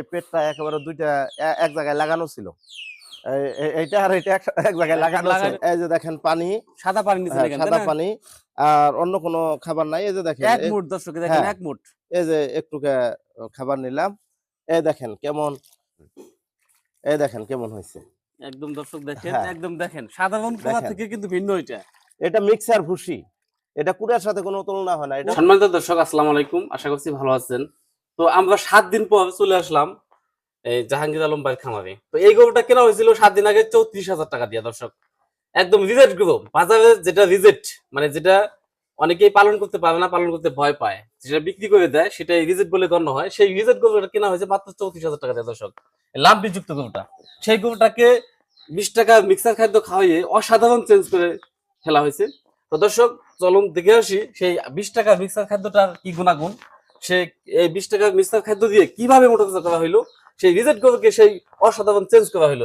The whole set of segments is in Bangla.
এই পেটটা একেবারে দুইটা এক জায়গায় লাগানো ছিল। এই- এই- এইটা আর এটা এক- জায়গায় লাগানো এই যে দেখেন পানি। সাদা পানি হ্যাঁ, সাদা পানি। আর অন্য কোনো খাবার নাই। এই যে দেখেন এক মুঠ দর্শক দেখেন হ্যাঁ। এক মুঠ। এই যে একটু খাবার নিলাম। এই দেখেন কেমন এই দেখেন কেমন হয়েছে। একদম দর্শক দেখেন হ্যাঁ। একদম দেখেন। সাধারণ থেকে কিন্তু ভিন্ন এটা। এটা মিক্সার ভুসি। এটা কুড়ার সাথে কোনো তুলনা হয় না। এটা সম্মানিত দর্শক আসসালামু আলাইকুম। আশা করছি ভালো আছেন। তো আমরা সাত দিন পর চলে আসলাম, এই জাহাঙ্গীর আলম ভাইয়ের খামারে। তো এই গরুটা কেনা হয়েছিল সাত দিন আগে চৌত্রিশ হাজার টাকা দিয়ে, দর্শক। একদম রিজেক্ট গরু। বাজারে যেটা রিজেক্ট মানে যেটা অনেকেই পালন করতে পারে না, পালন করতে ভয় পায়, যেটা বিক্রি করে দেয়, সেটাই রিজেক্ট বলে গণ্য হয়। সেই রিজেক্ট গরুটা কেনা হয়েছে মাত্র চৌত্রিশ হাজার টাকা দিয়ে, দর্শক। লাম্পি যুক্ত গরুটা। সেই গরুটাকে বিশ টাকা মিক্সার খাদ্য খাওয়াইয়ে অসাধারণ চেঞ্জ করে ফেলা হয়েছে। তো দর্শক, চলুন দেখে আসি, সেই বিশ টাকা মিক্সার খাদ্যটার কি গুণাগুণ। সে এই বিশ টাকা মিক্সার খাদ্য দিয়ে কীভাবে মোটাতাজা করা হইল সেই রিজেক্ট গরুকে সেই অসাধারণ চেঞ্জ করা হইল?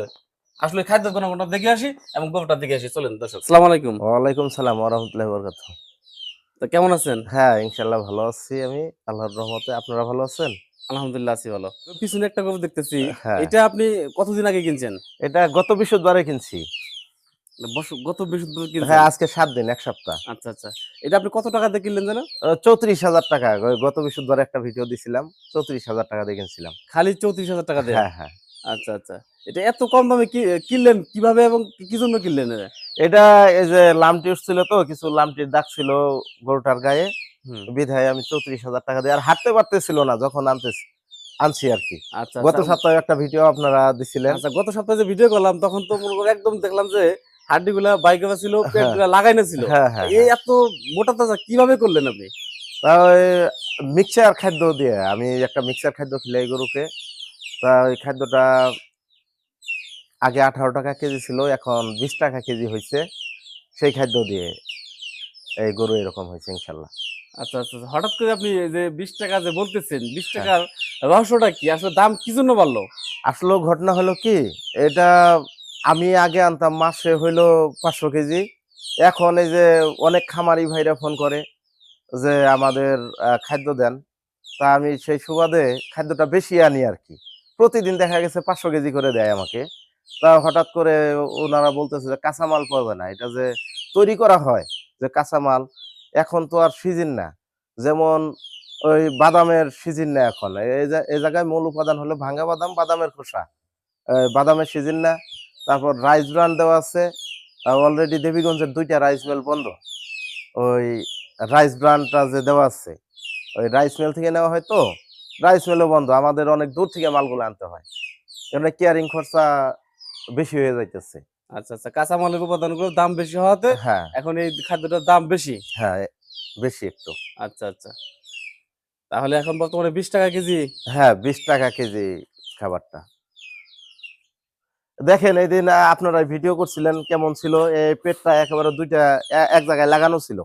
আসলে খাদ্য গুণাগুণটা দেখে আসি এবং গরুটা দেখে আসি। চলেন দর্শক। সালাম আলাইকুম। ওয়ালাইকুম সালাম ওরহমতুল্লাহ বরকাত তো কেমন আছেন? হ্যাঁ ইনশাল্লাহ ভালো আছি আমি। আল্লাহর রহমতে আপনারা ভালো আছেন? আলহামদুলিল্লাহ আছি ভালো। পিছনে একটা গরু দেখতেছি। হ্যাঁ। এটা আপনি কতদিন আগে কিনছেন? এটা গত বৃহস্পতিবারে কিনছি। গত বৃহস্পতিবার হ্যাঁ আজকে সাত দিন এক সপ্তাহ। আচ্ছা আচ্ছা। এটা আপনি কত টাকা দিয়ে কিনলেন জানো? চৌত্রিশ হাজার টাকা। গত বৃহস্পতিবারে একটা ভিডিও দিছিলাম চৌত্রিশ হাজার টাকা দিয়ে কিনছিলাম। খালি চৌত্রিশ হাজার টাকা দিয়ে? হ্যাঁ হ্যাঁ। আচ্ছা আচ্ছা। এটা এত কম দামে কিনলেন কীভাবে এবং কি- জন্য কিনলেন এটা? এই যে লামটি উঠছিল তো কিছু লামটির দাগ ছিল গরুটার গায়ে। বিধায় আমি চৌত্রিশ হাজার টাকা দিয়ে আর হাঁটতে পারতেছিল না যখন আনতে আনছি আর কি। আচ্ছা। গত। সপ্তাহে একটা ভিডিও আপনারা দিছিলেন। আচ্ছা গত সপ্তাহে যে ভিডিও করলাম তখন তো মনে করো একদম দেখলাম যে হাড্ডি গুলা বাইকে ছিল হ্যাঁ। গুলা লাগাই ছিল। হ্যাঁ হ্যাঁ এই এত মোটা তাজা কীভাবে করলেন আপনি? তা মিক্সার খাদ্য দিয়ে আমি একটা মিক্সার খাদ্য খিলাই গরুকে। তা ওই খাদ্যটা আগে আঠারো টাকা কেজি ছিল এখন বিশ টাকা কেজি হয়েছে সেই খাদ্য দিয়ে এই গরু এরকম হয়েছে ইনশাল্লাহ। আচ্ছা আচ্ছা আচ্ছা। হঠাৎ করে আপনি যে বিশ টাকা যে বলতেছেন বিশ টাকার রহস্যটা কি? আসলে দাম কি জন্য বাড়লো? আসলে ঘটনা হলো কি? এটা আমি আগে আনতাম মাসে হইল পাঁচশো কেজি। এখন এই যে অনেক খামারি ভাইরা ফোন করে যে আমাদের খাদ্য দেন। তা আমি সেই সুবাদে খাদ্যটা বেশি আনি আর কি প্রতিদিন দেখা গেছে পাঁচশো কেজি করে দেয় আমাকে। তা হঠাৎ করে ওনারা বলতেছে যে কাঁচামাল পাবে না। এটা যে তৈরি করা হয় যে কাঁচামাল, এখন তো আর সিজন না। যেমন ওই বাদামের সিজন না এখন। এই জায়গায় মূল উপাদান হলো ভাঙ্গা বাদাম, বাদামের খোসা। বাদামের সিজন না। তারপর রাইস ব্রান দেওয়া আছে। অলরেডি দেবীগঞ্জের দুইটা রাইস মিল বন্ধ। ওই রাইস ব্রান্ডটা যে দেওয়া আছে ওই রাইস মিল থেকে নেওয়া হয় তো? রাইস মিলও বন্ধ। আমাদের অনেক দূর থেকে মালগুলো আনতে হয়। এখানে কেয়ারিং খরচা বেশি হয়ে যাইতেছে। আচ্ছা আচ্ছা। কাঁচামালের উপাদানগুলোর দাম বেশি হওয়াতে হ্যাঁ। এখন এই খাদ্যটার দাম বেশি? হ্যাঁ বেশি একটু। আচ্ছা আচ্ছা। তাহলে এখন বর্তমানে বিশ টাকা কেজি? হ্যাঁ বিশ টাকা কেজি খাবারটা। দেখেন এই দিন আপনারা ভিডিও করছিলেন কেমন ছিল এই পেটটা একেবারে দুইটা এক জায়গায় লাগানো ছিল।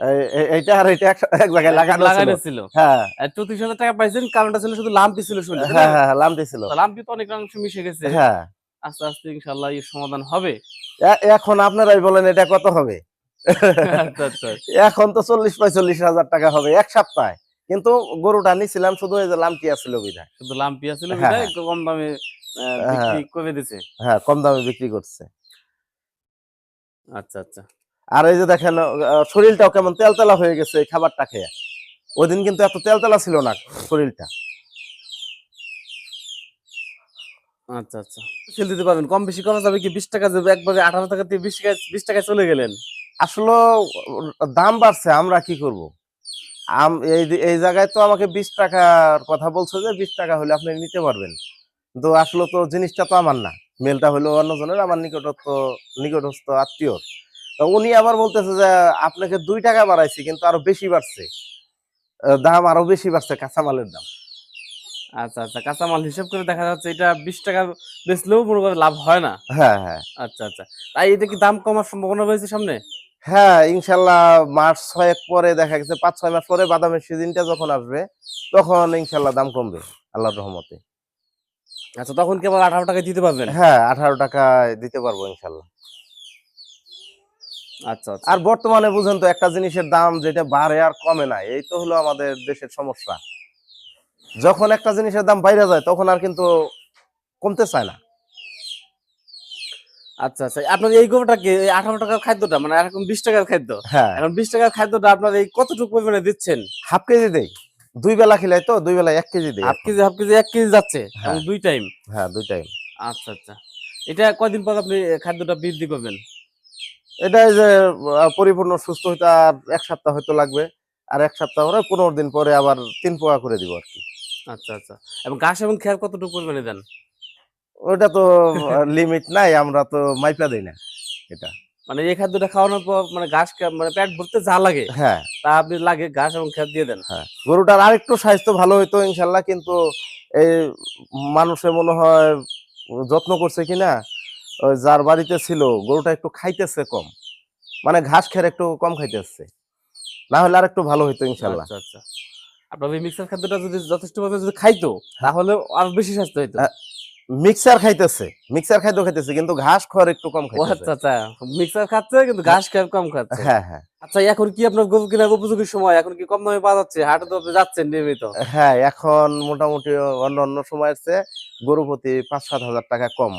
এই- এই- এইটা আর এটা এক- জায়গায় লাগানো ছিল। হ্যাঁ। চৌত্রিশ হাজার টাকা পাইছেন কারণটা ছিল শুধু লাম্পি ছিল হ্যাঁ হ্যাঁ লামটি ছিল। লাম্পি তো অনেক অংশ মিশে গেছে। হ্যাঁ। আস্তে আস্তে ইনশাল্লাহ এর সমাধান হবে। এখন আপনারাই বলেন এটা কত হবে? আচ্ছা আচ্ছা এখন তো চল্লিশ পঁয়তাল্লিশ হাজার টাকা হবে এক সপ্তাহে। কিন্তু গরুটা নিছিলাম শুধু এই যে লামটি আছিল বিধায় শুধু লাম্পি আছিল বিধায় হ্যাঁ। একটু কম দামে। বিক্রি করে দিছে? হ্যাঁ কম দামে বিক্রি করছে। আচ্ছা আচ্ছা। আর এই যে দেখেন শরীরটাও কেমন তেলতেলা হয়ে গেছে এই খাবারটা খেয়ে। ওই দিন কিন্তু এত তেলতেলা ছিল না শরীরটা। আচ্ছা আচ্ছা। সেল দিতে পারবেন। কম বেশি করা যাবে কি বিশ টাকা যাবে একবারে আঠারো টাকা দিয়ে বিশ টাকা বিশ টাকায় চলে গেলেন? আসলে দাম বাড়ছে আমরা কি করব? আম এই এই জায়গায় তো আমাকে বিশ টাকার কথা বলছে যে বিশ টাকা হলে আপনি নিতে পারবেন। কিন্তু আসলে তো জিনিসটা তো আমার না। মেলটা হলো অন্যজনের আমার নিকটস্থ নিকটস্থ আত্মীয় তো উনি আবার বলতেছে যে আপনাকে দুই টাকা বাড়াইছি কিন্তু আরও বেশি বাড়ছে। দাম আরও বেশি বাড়ছে কাঁচামালের দাম। আচ্ছা আচ্ছা কাঁচামাল হিসাব করে দেখা যাচ্ছে এটা বিশ টাকা বেচলেও মনে করে লাভ হয় না। হ্যাঁ হ্যাঁ। আচ্ছা আচ্ছা। তাই এটা কি দাম কমার সম্ভাবনা রয়েছে সামনে? হ্যাঁ ইনশাল্লাহ মাস ছয়েক পরে দেখা গেছে পাঁচ ছয় মাস পরে বাদামের সিজনটা যখন আসবে তখন ইনশাল্লাহ দাম কমবে আল্লাহর রহমতে। আচ্ছা তখন কি আবার আঠারো টাকা দিতে পারবেন? হ্যাঁ আঠারো টাকায় দিতে পারব ইনশাল্লাহ। আচ্ছা আচ্ছা। আর বর্তমানে বুঝেন তো একটা জিনিসের দাম যেটা বাড়ে আর কমে না এই তো হলো আমাদের দেশের সমস্যা। যখন একটা জিনিসের দাম বাইরে যায় তখন আর কিন্তু কমতে চায় না। আচ্ছা আচ্ছা আপনার এই গোবরটা কি আঠারো টাকার খাদ্যটা মানে এখন বিশ টাকার খাদ্য? হ্যাঁ। এখন বিশ টাকার খাদ্যটা আপনার এই কতটুকু পরিমাণে দিচ্ছেন? হাফ কেজি দেই। দুই বেলা খিলাই তো দুই বেলা এক কেজি দেই হাফ কেজি হাফ কেজি এক কেজি যাচ্ছে। হ্যাঁ। এবং দুই টাইম হ্যাঁ দুই টাইম আচ্ছা আচ্ছা। এটা কয়দিন পর আপনি খাদ্যটা বৃদ্ধি করবেন? এটা যে পরিপূর্ণ সুস্থ হইতে আর এক সপ্তাহ হয়তো লাগবে। আর এক সপ্তাহ পরে পনেরো দিন পরে আবার তিন পোয়া করে দিব আর কি। আচ্ছা আচ্ছা। এবং ঘাস এবং খেয়ার কতটুকু পরিমাণে দেন? ওটা তো লিমিট নাই আমরা তো মাইপা দেই না এটা। মানে এই খাদ্যটা খাওয়ানোর পর মানে ঘাস মানে পেট ভরতে যা লাগে হ্যাঁ। তা আপনি লাগে ঘাস এবং খেয়ার দিয়ে দেন। হ্যাঁ। গরুটার আরেকটু স্বাস্থ্য ভালো হইতো ইনশাল্লাহ কিন্তু এই মানুষে মনে হয় যত্ন করছে কিনা ওই যার বাড়িতে ছিল গরুটা একটু খাইতেছে কম। মানে ঘাস খের একটু কম খাইতেছে। না হলে আর একটু ভালো হইতো ইনশাল্লাহ। আচ্ছা আচ্ছা। আপনার মিক্সার খাদ্যটা যদি যথেষ্ট ভাবে যদি খাইতো তাহলে আরও বেশি স্বাস্থ্য হইতো। হ্যাঁ, মিক্সার খাইতেছে মিক্সার খাদ্য খাইতেছে কিন্তু ঘাস খড় একটু কম খাইতেছে। আচ্ছা আচ্ছা। মিক্সার খাচ্ছে কিন্তু ঘাস খেয়ার কম খাচ্ছে। হ্যাঁ হ্যাঁ। আচ্ছা এখন কি আপনার গরু কেনার উপযোগী সময়? এখন কি কম দামে পাওয়া যাচ্ছে? হাটে তো আপনি যাচ্ছেন নিয়মিত। হ্যাঁ এখন মোটামুটি অন্য অন্য সময় আছে গরু প্রতি পাঁচ সাত হাজার টাকা কম।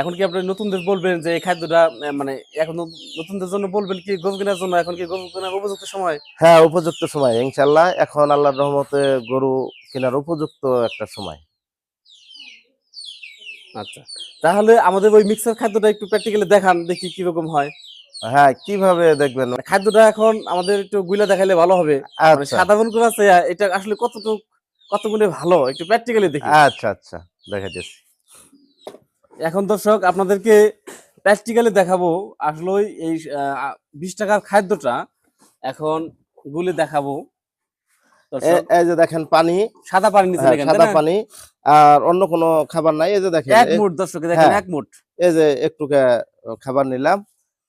এখন কি আপনি নতুনদের বলবেন যে এই খাদ্যটা মানে এখন নতুনদের জন্য বলবেন কি গরু কেনার জন্য? এখন কি গরু কেনার উপযুক্ত সময়? হ্যাঁ উপযুক্ত সময় ইনশাল্লাহ। এখন আল্লাহর রহমতে গরু কেনার উপযুক্ত একটা সময়। আচ্ছা। তাহলে আমাদের ওই মিক্সার খাদ্যটা একটু প্র্যাকটিক্যালি দেখান দেখি কীরকম হয়। হ্যাঁ কীভাবে দেখবেন? মানে খাদ্যটা এখন আমাদের একটু গুলা দেখাইলে ভালো হবে। মানে আচ্ছা সাধারণ করে আছে এটা আসলে কতটুকু কত গুণে ভালো একটু প্র্যাকটিক্যালি দেখি। আচ্ছা আচ্ছা দেখাইতেছি। এখন দর্শক আপনাদেরকে প্র্যাকটিক্যালি দেখাবো আসলে এই বিশ টাকার খাদ্যটা এখন গুলি দেখাবো। এই যে দেখেন পানি। সাদা পানি নিচে হ্যাঁ, সাদা পানি। আর অন্য কোনো খাবার নাই। এই যে দেখেন এক মুঠ দর্শক দেখেন হ্যাঁ। এক মুঠ। এই যে একটু খাবার নিলাম।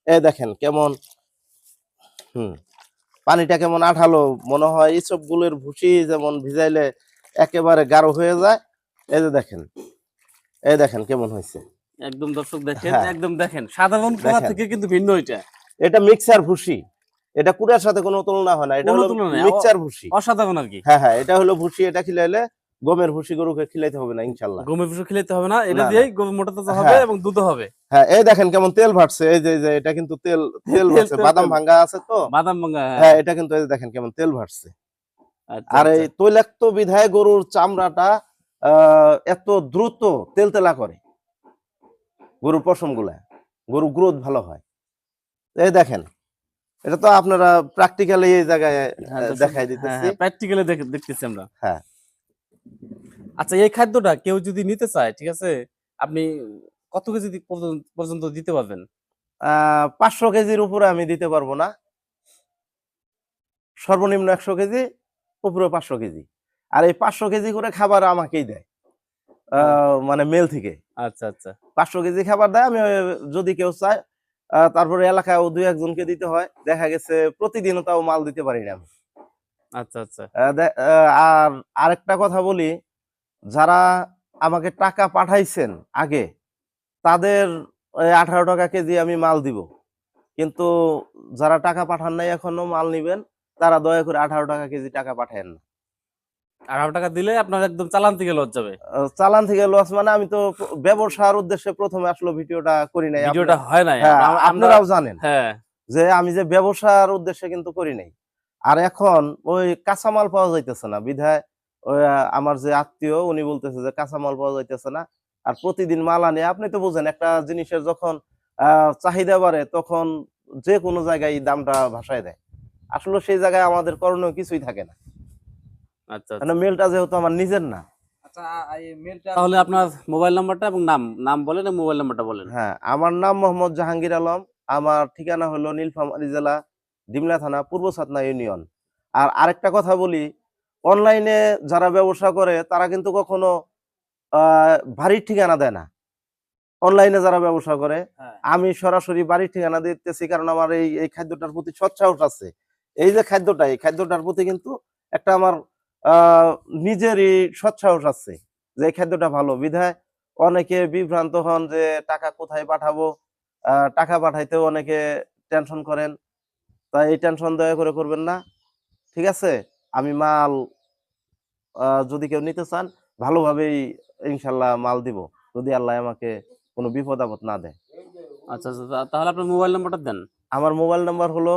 এই দেখেন কেমন হুম পানিটা কেমন আঠালো মনে হয়। এইসব গুলের ভুসি যেমন ভিজাইলে একেবারে গাঢ় হয়ে যায়। এই যে দেখেন এই দেখেন কেমন হয়েছে। একদম দর্শক দেখেন হ্যাঁ। একদম দেখেন। সাধারণ থেকে কিন্তু ভিন্ন এটা। এটা মিক্সার ভুসি। এটা কুড়ার সাথে কোনো তুলনা হয় না এটা হলো। মিক্সার ভুসি অসাধারণ আর কি হ্যাঁ হ্যাঁ এটা হলো ভুসি এটা খিলাইলে গমের ভুসি গরুকে খিলাইতে হবে না ইনশাল্লাহ গমের ভুষো খেলাইতে হবে না এটা দিয়েই গরু মোটা তাজা হবে হ্যাঁ। এবং দুধ হবে হ্যাঁ এই দেখেন কেমন তেল ভাটছে এই যে এটা কিন্তু তেল তেল তেল, ভাটছে বাদাম তেল। ভাঙ্গা আছে তো বাদাম ভাঙা হ্যাঁ এটা কিন্তু এই যে দেখেন কেমন তেল ভাটছে আচ্ছা, আর এই আচ্ছা। তৈলাক্ত বিধায় গরুর চামড়াটা আহ, এত দ্রুত তেলতেলা করে গরুর পশমগুলা গরু গ্রোথ ভালো হয় এই দেখেন এটা তো আপনারা প্র্যাকটিক্যালি এই জায়গায় হ্যাঁ, দর্শক, দেখাই হ্যাঁ, দিতেছি। হ্যাঁ, practically দেখতেছি আমরা। হ্যাঁ। আচ্ছা এই খাদ্যটা কেউ যদি নিতে চায় ঠিক আছে আপনি কত কেজি পর্যন্ত- দিতে পারবেন? পাঁচশো কেজির উপরে আমি দিতে পারব না। সর্বনিম্ন একশো কেজি উপরে পাঁচশো কেজি। আর এই পাঁচশো কেজি করে খাবার আমাকেই দেয়। আহ, মানে মেল থেকে। আচ্ছা আচ্ছা। পাঁচশো কেজি খাবার দেয় আমি যদি কেউ চায় তারপরে এলাকায় দুই একজনকে দিতে হয়। দেখা গেছে প্রতিদিনও তাও মাল দিতে পারি না আমি। আচ্ছা আচ্ছা। আর আরেকটা কথা বলি যারা আমাকে টাকা পাঠাইছেন আগে তাদের আঠারো টাকা কেজি আমি মাল দিব। কিন্তু যারা টাকা পাঠান নাই এখনও মাল নিবেন তারা দয়া করে আঠারো টাকা কেজি টাকা পাঠায়েন না। আঠারো টাকা দিলে আপনার একদম চালান থেকে লজ যাবে। চালান থেকে লস মানে আমি তো ব্যবসার উদ্দেশ্যে প্রথমে আসলে ভিডিওটা করি নাই। ভিডিওটা হয় নাই। হ্যাঁ, আপনারাও জানেন হ্যাঁ। যে আমি যে ব্যবসার উদ্দেশ্যে কিন্তু করি নাই। আর এখন ওই কাঁচামাল পাওয়া যাইতেছে না বিধায় আমার যে আত্মীয় উনি বলতেছে যে কাঁচামাল পাওয়া যাইতেছে না। আর প্রতিদিন মাল আনে আপনি তো বুঝেন একটা জিনিসের যখন আহ, চাহিদা বাড়ে তখন যে কোনো জায়গায় দামটা ভাসায় দেয়। আসলে সেই জায়গায় আমাদের করণীয় কিছুই থাকে না। আচ্ছা আচ্ছা। মেলটা যেহেতু আমার নিজের না। তাহলে আপনার মোবাইল নাম্বারটা এবং নাম নাম বলেন এবং মোবাইল নাম্বারটা বলেন। হ্যাঁ আমার নাম মোহাম্মদ জাহাঙ্গীর আলম আমার ঠিকানা হলো নীলফামারী জেলা ডিমলা থানা পূর্ব সাতনা ইউনিয়ন। আর আরেকটা কথা বলি অনলাইনে যারা ব্যবসা করে তারা কিন্তু কখনো আহ, বাড়ির ঠিকানা দেয় না। অনলাইনে যারা ব্যবসা করে হ্যাঁ। আমি সরাসরি বাড়ির ঠিকানা দিতেছি কারণ আমার এই এই খাদ্যটার প্রতি সৎসাহস আছে। এই যে খাদ্যটা এই খাদ্যটার প্রতি কিন্তু একটা আমার নিজেরই সৎসাহস আছে যে খাদ্যটা ভালো। বিধায় অনেকে বিভ্রান্ত হন যে টাকা কোথায় পাঠাবো টাকা পাঠাইতেও অনেকে টেনশন করেন। তাই এই টেনশন দয়া করে করবেন না ঠিক আছে? আমি মাল যদি কেউ নিতে চান ভালোভাবেই ইনশাল্লাহ মাল দিব যদি আল্লাহ আমাকে কোনো বিপদ আপদ না দেয়। আচ্ছা আচ্ছা তাহলে আপনার মোবাইল নাম্বারটা দেন। আমার মোবাইল নাম্বার হলো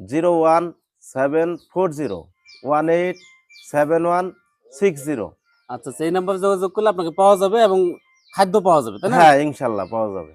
zero one seven four zero one eight seven one six zero আচ্ছা সেই নাম্বারে যোগাযোগ করলে আপনাকে পাওয়া যাবে এবং খাদ্য পাওয়া যাবে তাই না হ্যাঁ ইনশাল্লাহ পাওয়া যাবে